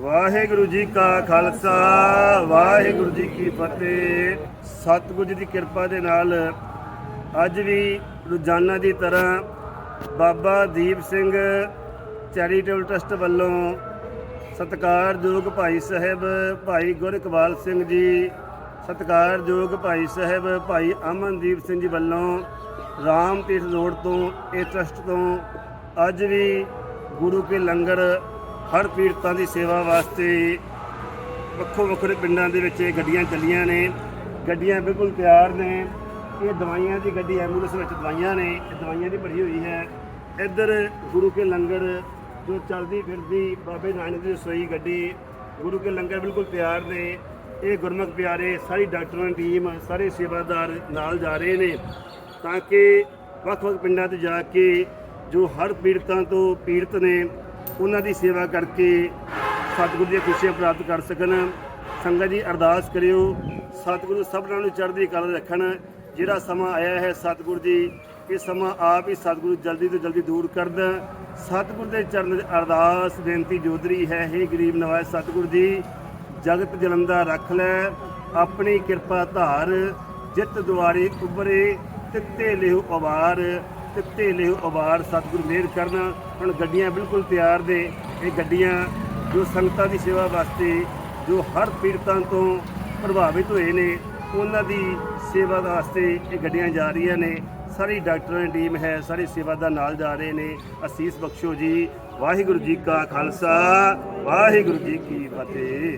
ਵਾਹਿਗੁਰੂ ਜੀ ਕਾ ਖਾਲਸਾ, ਵਾਹਿਗੁਰੂ ਜੀ ਕੀ ਫਤਿਹ। ਸਤਿਗੁਰੂ ਜੀ ਦੀ ਕਿਰਪਾ ਦੇ ਨਾਲ ਅੱਜ ਵੀ ਰੋਜ਼ਾਨਾ ਦੀ ਤਰ੍ਹਾਂ ਬਾਬਾ ਦੀਪ ਸਿੰਘ ਚੈਰੀਟੇਬਲ ਟਰਸਟ ਵੱਲੋਂ ਸਤਿਕਾਰਯੋਗ ਭਾਈ ਸਾਹਿਬ ਭਾਈ ਗੁਰਇਕਬਾਲ ਸਿੰਘ ਜੀ, ਸਤਿਕਾਰਯੋਗ ਭਾਈ ਸਾਹਿਬ ਭਾਈ ਅਮਨਦੀਪ ਸਿੰਘ ਜੀ ਵੱਲੋਂ ਰਾਮ ਤੀਰਥ ਰੋਡ ਤੋਂ, ਇਹ ਟਰਸਟ ਤੋਂ ਅੱਜ ਵੀ ਗੁਰੂ ਕੇ ਲੰਗਰ ਹਰ ਪੀੜਤਾਂ ਦੀ ਸੇਵਾ ਵਾਸਤੇ ਵੱਖੋ ਵੱਖਰੇ ਪਿੰਡਾਂ ਦੇ ਵਿੱਚ ਇਹ ਗੱਡੀਆਂ ਚੱਲੀਆਂ ਨੇ। ਗੱਡੀਆਂ ਬਿਲਕੁਲ ਤਿਆਰ ਨੇ। ਇਹ ਦਵਾਈਆਂ ਦੀ ਗੱਡੀ ਐਂਬੂਲੈਂਸ ਵਿੱਚ ਦਵਾਈਆਂ ਨੇ। ਇਹ ਦਵਾਈਆਂ ਦੀ ਭਰੀ ਹੋਈ ਹੈ। ਇੱਧਰ ਗੁਰੂ ਕੇ ਲੰਗਰ ਜੋ ਚੱਲਦੀ ਫਿਰਦੀ ਬਾਬੇ ਨਾਨਕ ਦੀ ਰਸੋਈ ਗੱਡੀ, ਗੁਰੂ ਕੇ ਲੰਗਰ ਬਿਲਕੁਲ ਤਿਆਰ ਨੇ। ਇਹ ਗੁਰਮੁਖ ਪਿਆਰੇ ਸਾਰੀ ਡਾਕਟਰਾਂ ਦੀ ਟੀਮ, ਸਾਰੇ ਸੇਵਾਦਾਰ ਨਾਲ ਜਾ ਰਹੇ ਨੇ ਤਾਂ ਕਿ ਵੱਖ-ਵੱਖ ਪਿੰਡਾਂ ਤੇ ਜਾ ਕੇ ਜੋ ਹਰ ਪੀੜਤਾਂ ਤੋਂ ਪੀੜਤ ਨੇ ਉਹਨਾਂ ਦੀ ਸੇਵਾ ਕਰਕੇ ਸਤਿਗੁਰੂ ਦੀਆਂ ਖੁਸ਼ੀਆਂ ਪ੍ਰਾਪਤ ਕਰ ਸਕਣ। ਸੰਗਤ ਜੀ ਅਰਦਾਸ ਕਰਿਓ, ਸਤਿਗੁਰੂ ਸਭਨਾਂ ਨੂੰ ਚੜ੍ਹਦੀ ਕਲਾ ਰੱਖਣ। ਜਿਹੜਾ ਸਮਾਂ ਆਇਆ ਹੈ ਸਤਿਗੁਰੂ ਜੀ, ਇਹ ਸਮਾਂ ਆਪ ਹੀ ਸਤਿਗੁਰੂ ਜਲਦੀ ਤੋਂ ਜਲਦੀ ਦੂਰ ਕਰਦਾ ਸਤਿਗੁਰੂ ਦੇ ਚਰਨ ਅਰਦਾਸ, ਬੇਨਤੀ ਜੋਦਰੀ ਹੈ हे ਗਰੀਬ ਨਵਾਜ਼ ਸਤਿਗੁਰੂ ਜੀ, ਜਗਤ ਜਲੰਦਾ ਰੱਖ ਲੈ, ਆਪਣੀ ਕਿਰਪਾ ਧਾਰ, ਜਿਤ ਦੁਆਰੇ ਉਬਰੇ ਤਿੱਤੇ ਲਿਹੁ ਅਵਾਰ। ਤਿੱਤੇ ਲਿਹੁ ਅਵਾਰ ਸਤਿਗੁਰੂ ਮਿਹਰ ਕਰਨ। ਹੁਣ ਗੱਡੀਆਂ ਬਿਲਕੁਲ ਤਿਆਰ ਨੇ। ਇਹ ਗੱਡੀਆਂ ਜੋ ਸੰਗਤਾਂ ਦੀ ਸੇਵਾ ਵਾਸਤੇ ਜੋ ਹਰ ਪੀੜਤਾਂ ਤੋਂ ਪ੍ਰਭਾਵਿਤ ਹੋਏ ਨੇ, ਉਹਨਾਂ ਦੀ ਸੇਵਾ ਵਾਸਤੇ ਇਹ ਗੱਡੀਆਂ ਜਾ ਰਹੀਆਂ ਨੇ। ਸਾਰੀ ਡਾਕਟਰਾਂ ਦੀ ਟੀਮ ਹੈ, ਸਾਰੀ ਸੇਵਾ ਦਾ ਨਾਲ ਜਾ ਰਹੇ ਨੇ। ਅਸੀਸ ਬਖਸ਼ੋ ਜੀ। ਵਾਹਿਗੁਰੂ ਜੀ ਕਾ ਖਾਲਸਾ, ਵਾਹਿਗੁਰੂ ਜੀ ਕੀ ਫਤਿਹ।